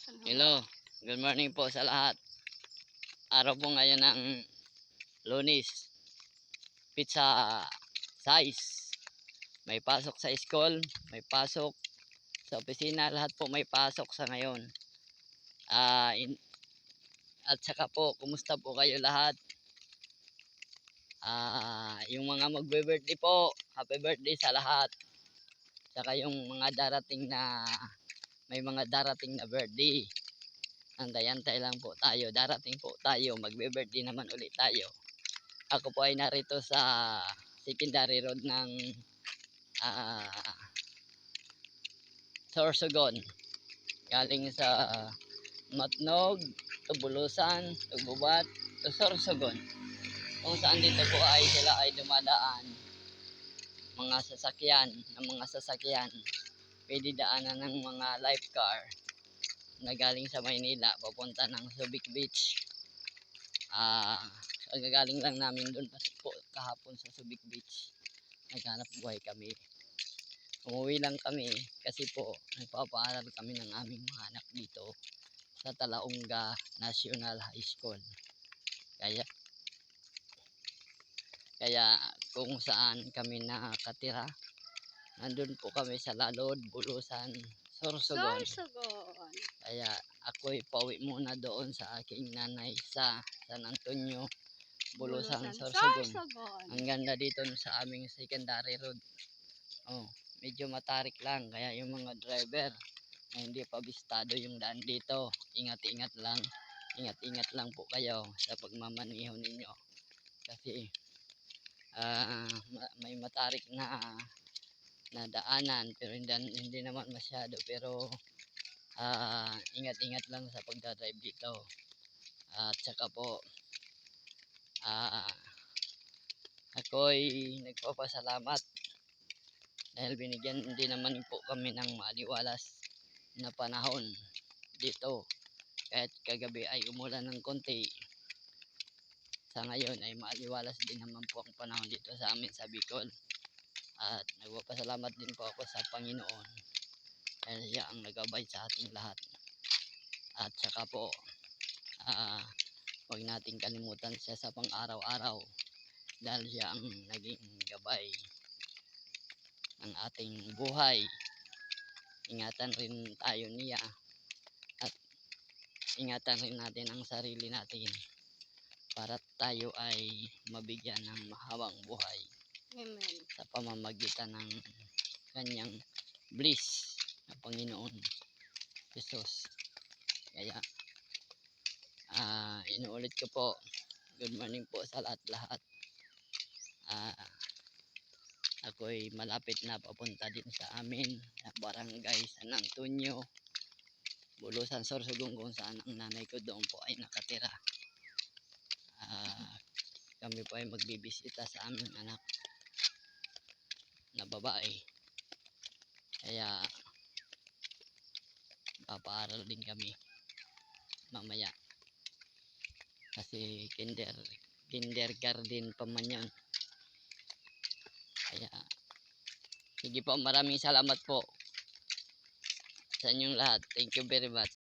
Hello, good morning po sa lahat. Araw po ngayon ng lunis. Pizza size. May pasok sa school, may pasok sa opisina, lahat po may pasok sa ngayon. Ah, in- at saka po, kumusta po kayo lahat? Ah, yung mga magbe-birthday po, happy birthday sa lahat. Saka yung mga darating na may mga darating na birthday. Antay-antay lang po tayo. Darating po tayo. Magbe-birthday naman ulit tayo. Ako po ay narito sa secondary road ng ah Sorsogon. Galing sa Matnog, Tubulusan, Tububat, Sorsogon. Kung saan dito po ay sila ay dumadaan mga sasakyan, ng mga sasakyan pwede daanan ng mga life car na galing sa Maynila papunta ng Subic Beach. Ah, kagagaling lang namin doon po kahapon sa Subic Beach. Naghanap buhay kami. Umuwi lang kami kasi po nagpapaaral kami ng aming mga anak dito sa Talaunga National High School. Kaya kaya kung saan kami nakatira nandun po kami sa Lalod, Bulusan, Sorsogon. Sorsogon. Kaya ako'y pauwi muna doon sa aking nanay sa San Antonio, Bulusan, Sorsogon. Sorsogon. Ang ganda dito sa aming secondary road. Oh, medyo matarik lang kaya yung mga driver na hindi pa bistado yung daan dito. Ingat-ingat lang. Ingat-ingat lang po kayo sa pagmamaniho ninyo. Kasi ma- may matarik na na daanan pero hindi, hindi naman masyado. Pero ah, ingat-ingat lang sa pagdadrive dito. At saka po ah ako'y nagpapasalamat dahil binigyan din naman po kami ng maliwalas na panahon dito. Kahit kagabi ay umulan ng konti sa ngayon ay maliwalas din naman po ang panahon dito sa amin sa Bicol at nagpapasalamat din po ako sa Panginoon. Dahil siya ang nagabay sa ating lahat. At saka po ah huwag nating kalimutan siya sa pang araw-araw dahil siya ang naging gabay ng ating buhay. Ingatan rin tayo niya. At ingatan rin natin ang sarili natin para tayo ay mabigyan ng mahabang buhay Amen. sa pamamagitan ng kanyang bliss na Panginoon Jesus. Kaya ah inuulit ko po good morning po sa lahat-lahat. Ah ako'y malapit na papunta din sa amin sa barangay San Antonio Bulusan Sorsogon kung saan ang nanay ko doon po ay nakatira. Ah kami po ay magbibisita sa aming anak na babae. Kaya papaaral din kami mamaya. Kasi kinder kindergarten pa man yun. Kaya sige po maraming salamat po sa inyong lahat. Thank you very much.